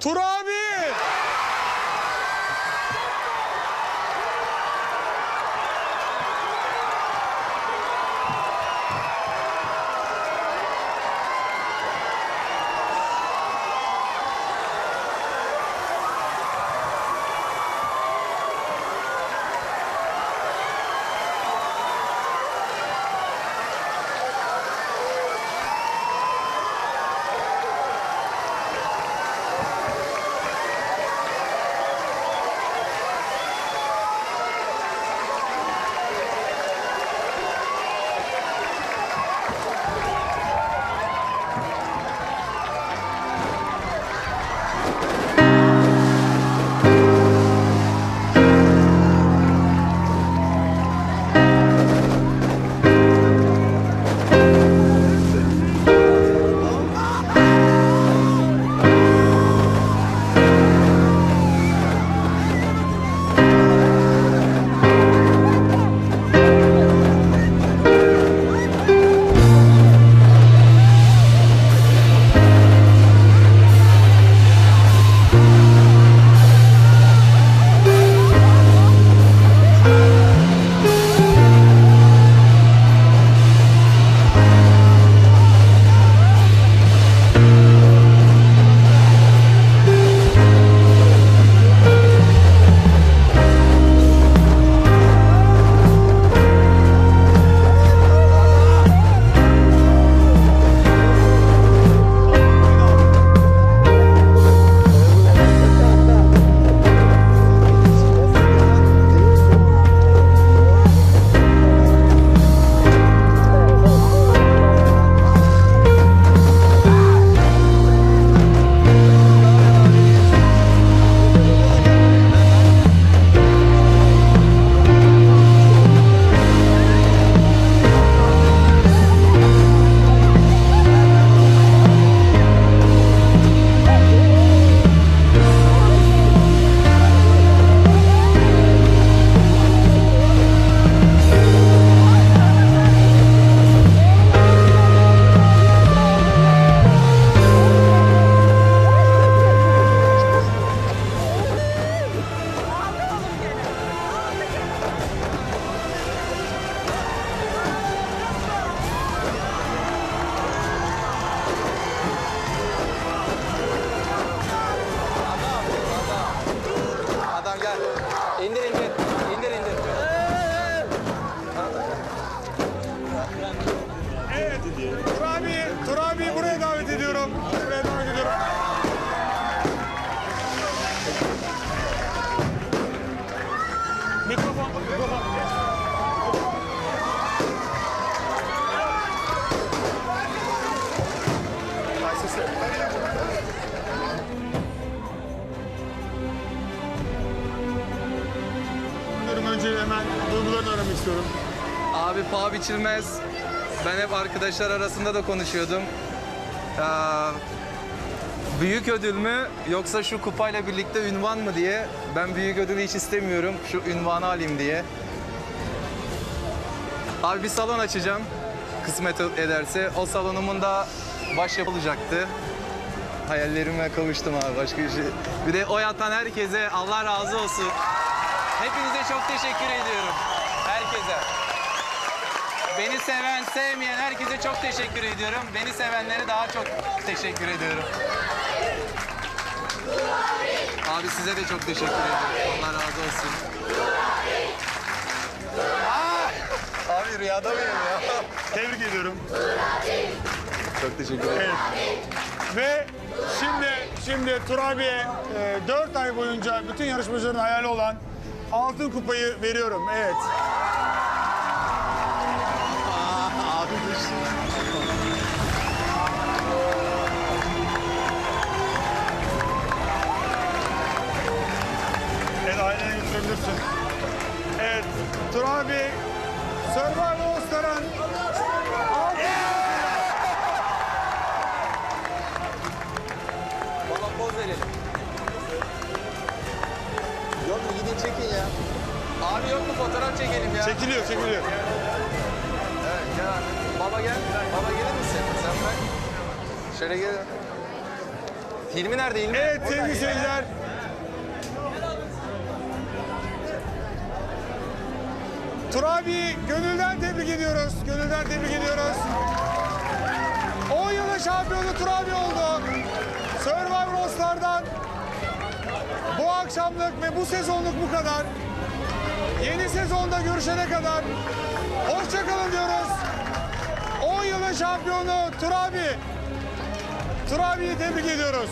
Turabi! Adam gel. İndir indir. İndir indir. Evet. Turabi, Turabi buraya davet ediyorum. Buraya davet ediyorum. Mikrofon, mikrofon. Ay, sesi. İstiyorum. Abi paha biçilmez. Ben hep arkadaşlar arasında da konuşuyordum. Aa, büyük ödül mü yoksa şu kupayla birlikte ünvan mı diye. Ben büyük ödülü hiç istemiyorum. Şu ünvanı alayım diye. Abi bir salon açacağım. Kısmet ederse. O salonumun da baş yapılacaktı. Hayallerime kavuştum abi başka bir şey. Bir de oy atan herkese Allah razı olsun. Hepinize çok teşekkür ediyorum. Herkese. Beni seven, sevmeyen herkese çok teşekkür ediyorum. Beni sevenlere daha çok teşekkür ediyorum. Abi size de çok teşekkür ediyorum. Allah razı olsun. Aa! Abi rüyada mıyım ya? Tebrik ediyorum. Çok teşekkür ederim. Evet. Ve şimdi şimdi Turabi'ye 4 ay boyunca bütün yarışmacıların hayali olan altın kupayı veriyorum. Evet. Abi düştü. Ya. çekiliyor çekiliyor. Evet gel abi. Baba gel. Baba gelir misin? Sen bak. Şöyle gel. Hilmi nerede Hilmi? Evet sevgili seyirciler. Turabi'yi gönülden tebrik ediyoruz. Gönülden tebrik ediyoruz. 10 yılın şampiyonu Turabi oldu. Survivor All-Star'dan bu akşamlık ve bu sezonluk bu kadar. Yeni sezonda görüşene kadar hoşçakalın diyoruz. 10 yılın şampiyonu Turabi. Turabi'yi tebrik ediyoruz.